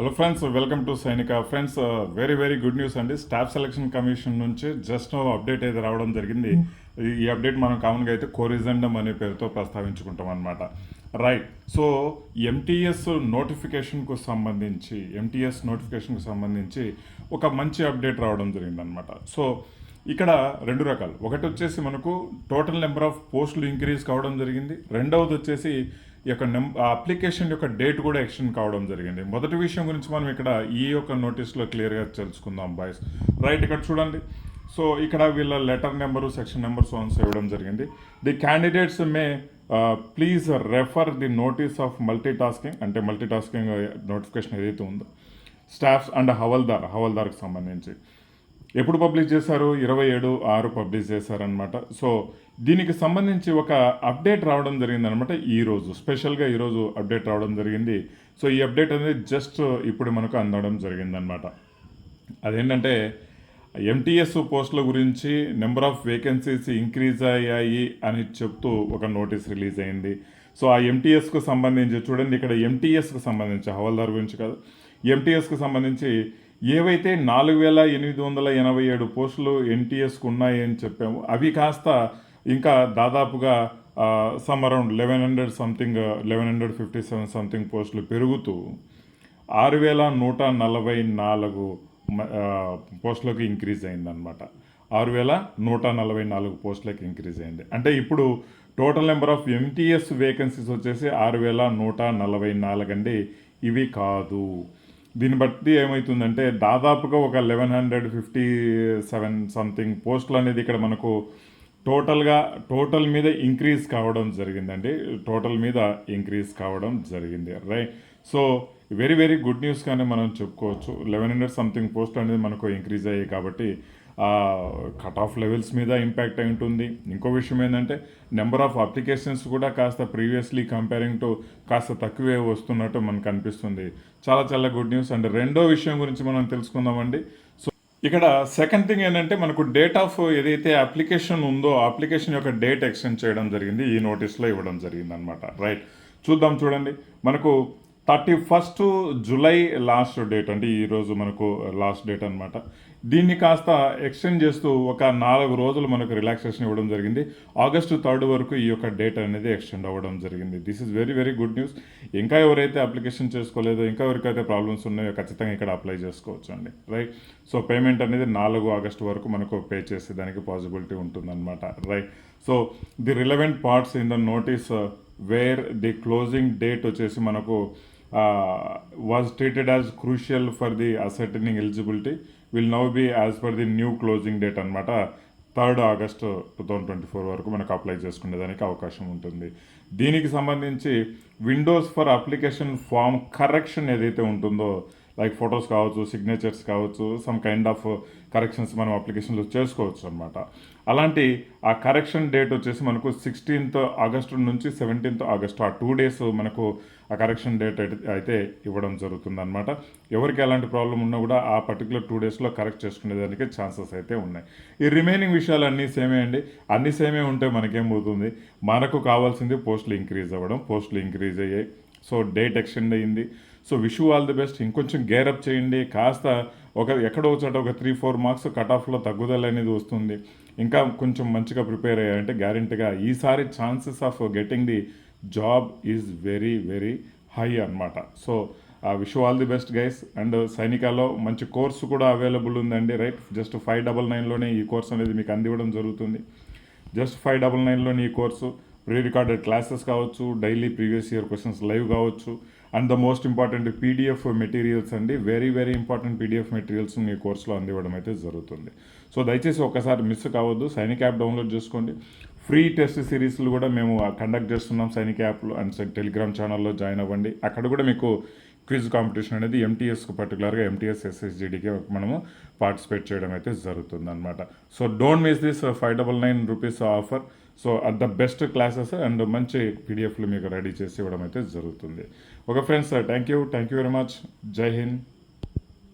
Hello friends welcome to Sainika friends very very good news అండి. Staff selection commission నుంచి just update అయితే రావడం జరిగింది. ఈ- అప్డేట్ మనం కామన్గా అయితే కోరిజెండమ్ అనే పేరుతో ప్రస్తావించుకుంటాం అనమాట రైట్ సో ఎంటీఎస్ నోటిఫికేషన్కు సంబంధించి ఎంటీఎస్ నోటిఫికేషన్కు సంబంధించి ఒక మంచి అప్డేట్ రావడం జరిగిందనమాట సో ఇక్కడ రెండు రకాలు. ఒకటి వచ్చేసి మనకు టోటల్ నెంబర్ ఆఫ్ పోస్టులు ఇంక్రీజ్ కావడం జరిగింది. రెండవది వచ్చేసి ఈ యొక్క నెం అప్లికేషన్ యొక్క డేట్ కూడా ఎక్స్టెండ్ కావడం జరిగింది. మొదటి విషయం గురించి మనం ఇక్కడ ఈ యొక్క నోటీస్లో క్లియర్గా తెలుసుకుందాం బాయ్స్ రైట్ ఇక్కడ చూడండి. సో ఇక్కడ వీళ్ళ letter number section number zones ఇవ్వడం జరిగింది. The candidates may please refer the notice of multi tasking అంటే మల్టీ టాస్కింగ్ నోటిఫికేషన్ ఏదైతే ఉందో స్టాఫ్స్ అండ్ హవల్దార్ హవల్దార్కి సంబంధించి. ఎప్పుడు పబ్లిష్ చేశారు? ఇరవై ఏడు ఆరు పబ్లిష్ చేశారనమాట సో దీనికి సంబంధించి ఒక అప్డేట్ రావడం జరిగింది అనమాట ఈరోజు స్పెషల్గా ఈరోజు అప్డేట్ రావడం జరిగింది. సో ఈ అప్డేట్ అనేది జస్ట్ ఇప్పుడు మనకు అందడం జరిగిందనమాట అదేంటంటే ఎంటీఎస్ పోస్టుల గురించి నెంబర్ ఆఫ్ వేకెన్సీస్ ఇంక్రీజ్ అయ్యాయి అని చెప్తూ ఒక నోటీస్ రిలీజ్ అయింది. సో ఆ ఎంటీఎస్కు సంబంధించి చూడండి ఇక్కడ ఎంటీఎస్కు సంబంధించి హవల్దార్ గురించి కాదు ఎంటీఎస్కు సంబంధించి ఏవైతే నాలుగు వేల ఎనిమిది వందల ఎనభై ఏడు పోస్టులు ఎన్టీఎస్కు ఉన్నాయని చెప్పాము అవి కాస్త ఇంకా దాదాపుగా some around eleven hundred something eleven hundred fifty seven something పోస్టులు పెరుగుతూ ఆరు వేల నూట నలభై నాలుగు పోస్టులకు ఇంక్రీజ్ అయిందనమాట ఆరు వేల నూట నలభై నాలుగు పోస్టులకు ఇంక్రీజ్ అయింది. అంటే ఇప్పుడు total number of MTS vacancies వచ్చేసి ఆరు వేల నూట నలభై నాలుగు అండి. ఇవి కాదు. దీన్ని బట్టి ఏమవుతుందంటే దాదాపుగా ఒక eleven hundred fifty seven something పోస్టులు అనేది ఇక్కడ మనకు టోటల్గా టోటల్ మీద ఇంక్రీజ్ కావడం జరిగిందండి. టోటల్ మీద ఇంక్రీజ్ కావడం జరిగింది. Right so very very good news కానీ మనం చెప్పుకోవచ్చు. లెవెన్ హండ్రెడ్ సంథింగ్ పోస్ట్ అనేది మనకు ఇంక్రీజ్ అయ్యాయి కాబట్టి కట్ ఆఫ్ లెవెల్స్ మీద ఇంపాక్ట్ అయి ఉంటుంది. ఇంకో విషయం ఏంటంటే నెంబర్ ఆఫ్ అప్లికేషన్స్ కూడా కాస్త ప్రీవియస్లీ కంపేరింగ్ టు కాస్త తక్కువే వస్తున్నట్టు మనకు అనిపిస్తుంది చాలా చాలా గుడ్ న్యూస్ అండ్ రెండో విషయం గురించి మనం తెలుసుకుందామండి. సో ఇక్కడ సెకండ్ థింగ్ ఏంటంటే మనకు డేట్ ఆఫ్ ఏదైతే అప్లికేషన్ ఉందో అప్లికేషన్ యొక్క డేట్ ఎక్స్టెండ్ చేయడం జరిగింది. ఈ నోటీస్లో ఇవ్వడం జరిగింది అనమాట రైట్ చూద్దాం చూడండి. మనకు thirty first July last date అంటే ఈరోజు మనకు లాస్ట్ డేట్ అనమాట దీన్ని కాస్త ఎక్స్టెండ్ చేస్తూ ఒక నాలుగు రోజులు మనకు రిలాక్సేషన్ ఇవ్వడం జరిగింది. ఆగస్టు థర్డ్ వరకు ఈ యొక్క డేట్ అనేది ఎక్స్టెండ్ అవ్వడం జరిగింది. This is very very good news ఇంకా ఎవరైతే అప్లికేషన్ చేసుకోలేదో ఇంకా ఎవరికైతే ప్రాబ్లమ్స్ ఉన్నాయో ఖచ్చితంగా ఇక్కడ అప్లై చేసుకోవచ్చు అండి. రైట్ సో పేమెంట్ అనేది నాలుగు ఆగస్టు వరకు మనకు పే చేసేదానికి పాసిబిలిటీ ఉంటుందన్నమాట. Right so the relevant parts in the notice where the closing date వచ్చేసి మనకు was treated as crucial for the ascertaining eligibility will now be as per the new closing date అనమాట third August two thousand twenty four వరకు మనకు apply చేసుకునేదానికి అవకాశం ఉంటుంది. దీనికి సంబంధించి windows for application form correction ఏదైతే ఉంటుందో లైక్ ఫొటోస్ కావచ్చు సిగ్నేచర్స్ కావచ్చు సమ్ కైండ్ ఆఫ్ కరెక్షన్స్ మనం అప్లికేషన్లో చేసుకోవచ్చు అనమాట అలాంటి ఆ కరెక్షన్ డేట్ వచ్చేసి మనకు సిక్స్టీన్త్ ఆగస్టు నుంచి సెవెంటీన్త్ ఆగస్టు ఆ టూ డేస్ మనకు ఆ కరెక్షన్ డేట్ అయితే ఇవ్వడం జరుగుతుంది అనమాట ఎవరికి ఎలాంటి ప్రాబ్లం ఉన్నా కూడా ఆ పర్టికులర్ టూ డేస్లో కరెక్ట్ చేసుకునేదానికి ఛాన్సెస్ అయితే ఉన్నాయి. ఈ రిమైనింగ్ విషయాలు అన్నీ సేమే అండి. అన్ని సేమే ఉంటే మనకేం పోతుంది? మనకు కావాల్సింది పోస్టులు ఇంక్రీజ్ అవ్వడం. పోస్టులు ఇంక్రీజ్ అయ్యాయి. సో డేట్ ఎక్స్టెండ్ అయ్యింది. So wish all the best. ఇంకొంచెం గేరప్ చేయండి. కాస్త ఒక ఎక్కడో చోట ఒక త్రీ ఫోర్ మార్క్స్ కట్ ఆఫ్లో తగ్గుదల అనేది వస్తుంది. ఇంకా కొంచెం మంచిగా ప్రిపేర్ అయ్యారంటే గ్యారెంటీగా ఈసారి chances of getting the job is very very high అనమాట సో ఆ wish all the best guys. And సైనికాలో మంచి కోర్సు కూడా అవైలబుల్ ఉందండి రైట్? జస్ట్ ఫైవ్ డబల్ నైన్లోనే ఈ కోర్స్ అనేది మీకు అందివ్వడం జరుగుతుంది. జస్ట్ ఫైవ్ డబల్ నైన్లోని ఈ కోర్సు. ప్రీ రికార్డెడ్ క్లాసెస్ కావచ్చు daily previous year questions live కావచ్చు. And the most important PDF materials అండి very very important PDF materials మీ కోర్సులో అందివ్వడం అయితే జరుగుతుంది. సో దయచేసి ఒకసారి మిస్ కావద్దు సైనిక్ యాప్ డౌన్లోడ్ చేసుకోండి. ఫ్రీ టెస్ట్ సిరీస్లు కూడా మేము కండక్ట్ చేస్తున్నాం సైనిక్ యాప్లో అండ్ టెలిగ్రామ్ ఛానల్లో జాయిన్ అవ్వండి. అక్కడ కూడా మీకు క్విజ్ కాంపిటీషన్ అనేది ఎంటీఎస్కు పర్టికులర్గా ఎంటీఎస్ ఎస్ఎస్జిడికి మనము పార్టిసిపేట్ చేయడం అయితే జరుగుతుంది అనమాట so don't miss this five double nine rupees offer so at the best classes and మంచి పీడిఎఫ్లు మీకు రెడీ చేసి ఇవ్వడం అయితే జరుగుతుంది. Okay friends thank you thank you very much జై హింద్